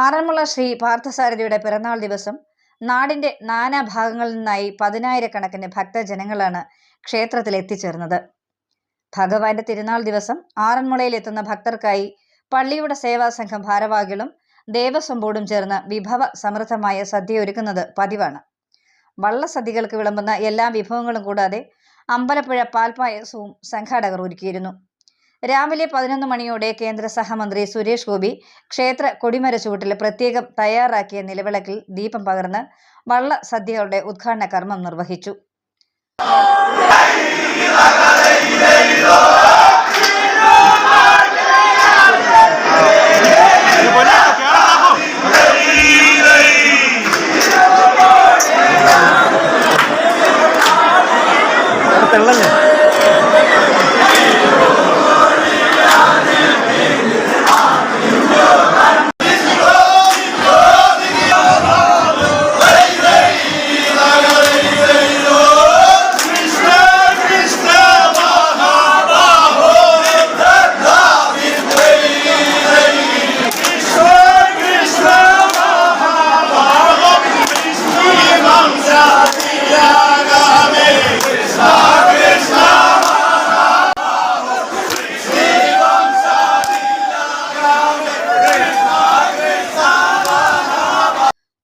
ആറന്മുള ശ്രീ പാർത്ഥസാരഥിയുടെ പിറന്നാൾ ദിവസം നാടിന്റെ നാനാഭാഗങ്ങളിൽ നിന്നായി പതിനായിരക്കണക്കിന് ഭക്തജനങ്ങളാണ് ക്ഷേത്രത്തിൽ എത്തിച്ചേർന്നത്. ഭഗവാന്റെ തിരുനാൾ ദിവസം ആറന്മുളയിൽ എത്തുന്ന ഭക്തർക്കായി പള്ളിയുടെ സേവാ സംഘം ഭാരവാഹികളും ദേവസ്വം ബോർഡും ചേർന്ന് വിഭവ സമൃദ്ധമായ സദ്യ ഒരുക്കുന്നത് പതിവാണ്. വള്ളസദ്യകൾക്ക് വിളമ്പുന്ന എല്ലാ വിഭവങ്ങളും കൂടാതെ അമ്പലപ്പുഴ പാൽപ്പായസവും സംഘാടകർ ഒരുക്കിയിരുന്നു. രാവിലെ പതിനൊന്ന് മണിയോടെ കേന്ദ്ര സഹമന്ത്രി സുരേഷ് ഗോപി ക്ഷേത്ര കൊടിമര ചുവട്ടിൽ പ്രത്യേകം തയ്യാറാക്കിയ നിലവിളക്കിൽ ദീപം പകർന്ന് വള്ള സദ്യകളുടെ ഉദ്ഘാടന കർമ്മം നിർവഹിച്ചു.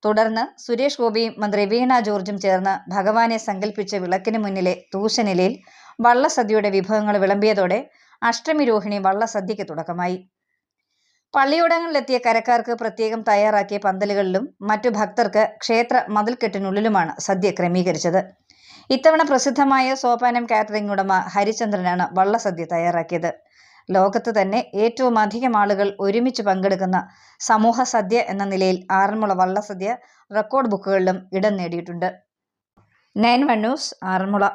തുടർന്ന് സുരേഷ് ഗോപിയും മന്ത്രി വീണ ജോർജും ചേർന്ന് ഭഗവാനെ സങ്കല്പിച്ച വിളക്കിന് മുന്നിലെ തൂശനിലയിൽ വള്ളസദ്യയുടെ വിഭവങ്ങൾ വിളമ്പിയതോടെ അഷ്ടമി രോഹിണി വള്ളസദ്യയ്ക്ക് തുടക്കമായി. പള്ളിയോടങ്ങളിലെത്തിയ കരക്കാർക്ക് പ്രത്യേകം തയ്യാറാക്കിയ പന്തലുകളിലും മറ്റു ഭക്തർക്ക് ക്ഷേത്ര മതിൽക്കെട്ടിനുള്ളിലുമാണ് സദ്യ ക്രമീകരിച്ചത്. ഇത്തവണ പ്രസിദ്ധമായ സോപാനം കാറ്ററിംഗ് ഉടമ ഹരിചന്ദ്രനാണ് വള്ളസദ്യ തയ്യാറാക്കിയത്. ലോകത്ത് തന്നെ ഏറ്റവും അധികം ആളുകൾ ഒരുമിച്ച് പങ്കെടുക്കുന്ന സമൂഹ സദ്യ എന്ന നിലയിൽ ആറന്മുള വള്ളസദ്യ റെക്കോർഡ് ബുക്കുകളിലും ഇടം നേടിയിട്ടുണ്ട്. Nine one news Aranmula.